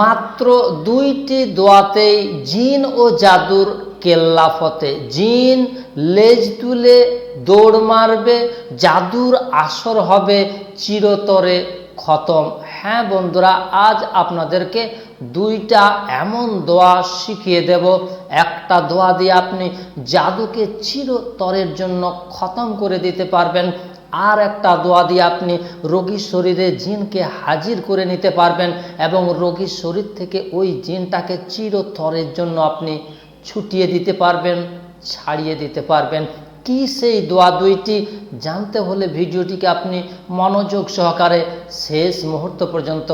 মাত্র দুইটি দোয়াতেই জিন ও জাদুর কেল্লাফতে জিন লেজ তুলে দৌড় মারবে, জাদুর আসর হবে চিরতরে খতম। হ্যাঁ বন্ধুরা, আজ আপনাদেরকে দুইটা এমন দোয়া শিখিয়ে দেব। একটা দোয়া দিয়ে আপনি জাদুকে চিরতরের জন্য খতম করে দিতে পারবেন। আর একটা দোয়া দিয়ে আপনি রোগীর শরীরে জিনকে হাজির করে নিতে পারবেন এবং রোগীর শরীর থেকে ওই জিনটাকে চিরতরের জন্য আপনি ছুটিয়ে দিতে পারবেন, ছাড়িয়ে দিতে পারবেন। কি সেই দোয়া দুইটি জানতে হলে ভিডিওটিকে আপনি মনোযোগ সহকারে শেষ মুহূর্ত পর্যন্ত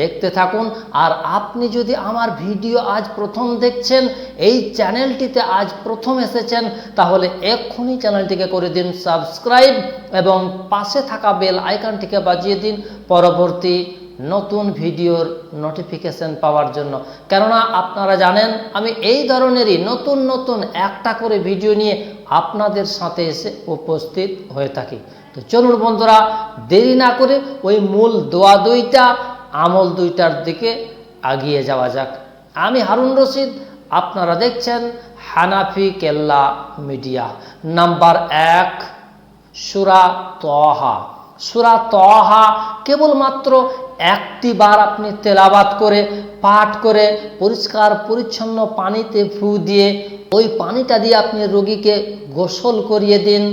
দেখতে থাকুন। আর আপনি যদি আমার ভিডিও আজ প্রথম দেখছেন, এই চ্যানেলটিতে আজ প্রথম এসেছেন, তাহলে এক্ষুনি চ্যানেলটিকে করে দিন সাবস্ক্রাইব এবং পাশে থাকা বেল আইকনটিকে বাজিয়ে দিন। পরবর্তী নতুন ভিডিওর নোটিফিকেশন পাওয়ার জন্য। কেননা আপনারা জানেন, আমি এই ধরনেরই নতুন নতুন একটা করে ভিডিও নিয়ে আপনাদের সাথে এসে উপস্থিত হয়ে থাকি। তো চলুন বন্ধুরা, দেরি না করে ওই মূল দোয়া দুইটা, আমল দুইটার দিকে আগিয়ে যাওয়া যাক। আমি হারুন রশিদ, আপনারা দেখছেন হানাফি কেল্লা মিডিয়া। নাম্বার এক, সুরা তহা। সুরা তহা কেবলমাত্র একটি বার আপনি তেলাবাত করে, পাঠ করে, পরিষ্কার, পরিচ্ছন্ন পানিতে ফু দিয়ে ওই পানিটা দিয়ে আপনি রোগীকে গোসল করিয়ে দিন,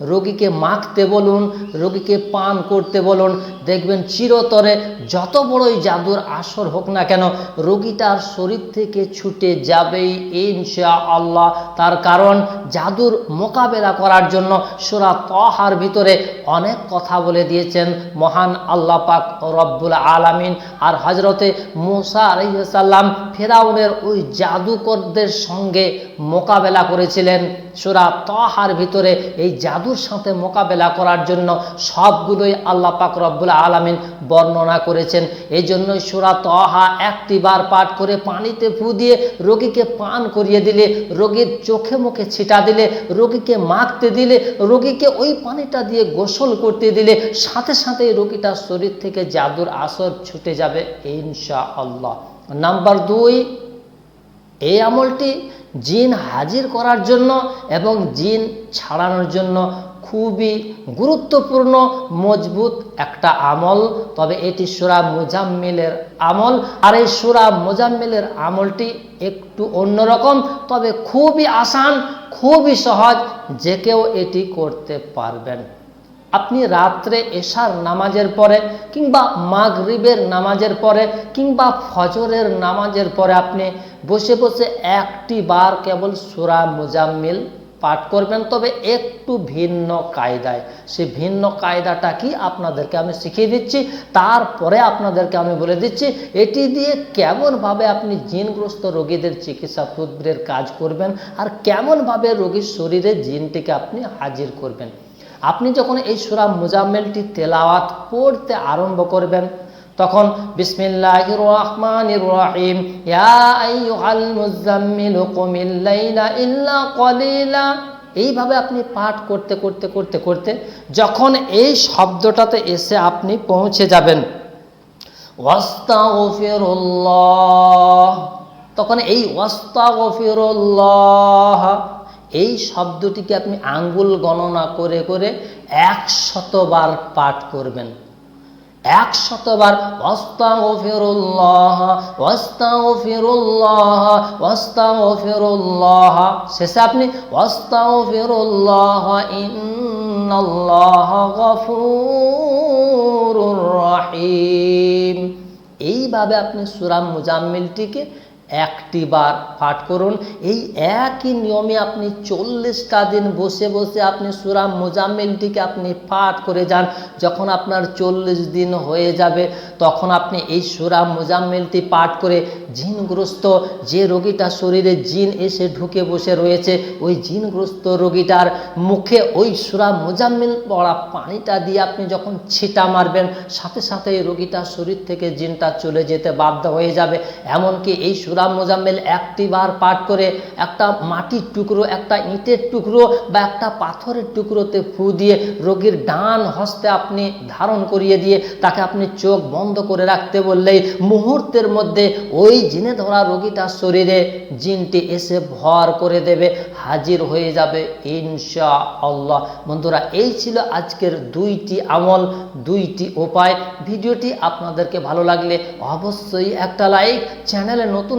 রোগীকে মাখতে বলুন, রোগীকে পান করতে বলুন দেখবেন চিরতরে যত বড়ই জাদুর আসর হোক না কেন রোগীটার শরীর থেকে ছুটে যাবেই ইনশা আল্লাহ তার কারণ, জাদুর মোকাবেলা করার জন্য সুরা তহার ভিতরে অনেক কথা বলে দিয়েছেন মহান আল্লাহ পাক রব্বুল আলামিন। আর হজরতে মুসা আলহিসাল্লাম ফেরাউনের ওই জাদুকরদের সঙ্গে মোকাবেলা করেছিলেন। সুরা তহার ভিতরে এই জাদুর সাথে মোকাবেলা করার জন্য সবগুলোই আল্লাহ পাক রব্বুল আলামিন বর্ণনা করেছেন। এই জন্যই সুরা তহা একটি বার পাঠ করে পানিতে ফু দিয়ে রোগীকে পান করিয়ে দিলে, রোগীর চোখে মুখে ছিটা দিলে, রোগীকে মাখতে দিলে, রোগীকে ওই পানিটা দিয়ে গোসল করতে দিলে, সাথে সাথে রোগীটার শরীর থেকে জাদুর আসর ছুটে যাবে ইনশা আল্লাহ নাম্বার দুই এই আমলটি জিন হাজির করার জন্য এবং জিন ছাড়ানোর জন্য খুবই গুরুত্বপূর্ণ, মজবুত একটা আমল। তবে এটি সুরা মুজাম্মিলের আমল। আর এই সুরা মুজাম্মিলের আমলটি একটু অন্যরকম, তবে খুবই আসান, খুবই সহজ। যে কেউ এটি করতে পারবেন। আপনি রাত্রে এশার নামাজের পরে কিংবা মাগরিবের নামাজের পরে কিংবা ফজরের নামাজের পরে আপনি বসে বসে একটি বার কেবল সুরা মুজাম্মিল পাঠ করবেন, তবে একটু ভিন্ন কায়দায়। সে ভিন্ন কায়দাটা কি? আপনাদেরকে আমি শিখিয়ে দিচ্ছি। তারপরে আপনাদেরকে আমি বলে দিচ্ছি, এটি দিয়ে কেমনভাবে আপনি জিনগ্রস্ত রোগীদের চিকিৎসা তদবিরের কাজ করবেন আর কেমনভাবে রোগীর শরীরে জিনটিকে আপনি হাজির করবেন। আপনি যখন এই সুরা মুজাম্মেলটি তেলাওয়াত পড়তে আরম্ভ করবেন তখন ইল্লা এইভাবে আপনি পাঠ করতে করতে করতে করতে যখন এই শব্দটাতে এসে আপনি পৌঁছে যাবেন তখন এই ওয়াস্তাগফিরুল্লাহ এই শব্দটিকে আপনি আঙ্গুল গণনা করে করে একশতবার পাঠ করবেন। একশতবার ওয়াস্তাগফিরুল্লাহ ও ওয়াস্তাগফিরুল্লাহ। শেষে আপনি ওয়াস্তাগফিরুল্লাহ ইন্নাল্লাহ গফুরুর রহিম। এইভাবে আপনি সুরাম মুজাম্মিলটিকে একটি বার পাঠ করুন। এই একই নিয়মে আপনি চল্লিশটা দিন বসে বসে আপনি সুরা মোজাম্মিলটিকে আপনি পাঠ করে যান। যখন আপনার চল্লিশ দিন হয়ে যাবে, তখন আপনি এই সুরা মোজাম্মিলটি পাঠ করে জিনগ্রস্ত যে রোগীটার শরীরে জিন এসে ঢুকে বসে রয়েছে, ওই জিনগ্রস্ত রোগীটার মুখে ওই সুরা মোজাম্মিল পড়া পানিটা দিয়ে আপনি যখন ছিটা মারবেন, সাথে সাথে এই রোগীটার শরীর থেকে জিনটা চলে যেতে বাধ্য হয়ে যাবে। এমনকি এই সুরা সুরা মোজাম্মেল একটি বার পাঠ করে একটা মাটির টুকরো, একটা ইটের টুকরো বা একটা পাথরের টুকরোতে ফু দিয়ে রোগীর ডান হস্তে আপনি ধারণ করিয়ে দিয়ে তাকে আপনি চোখ বন্ধ করে রাখতে বললেই মুহূর্তের মধ্যে ওই জিনে ধরা রোগীটার শরীরে জিনটি এসে ভর করে দেবে, হাজির হয়ে যাবে ইনশা আল্লাহ বন্ধুরা, এই ছিল আজকের দুইটি আমল, দুইটি উপায়। ভিডিওটি আপনাদেরকে ভালো লাগলে অবশ্যই একটা লাইক, চ্যানেলে নতুন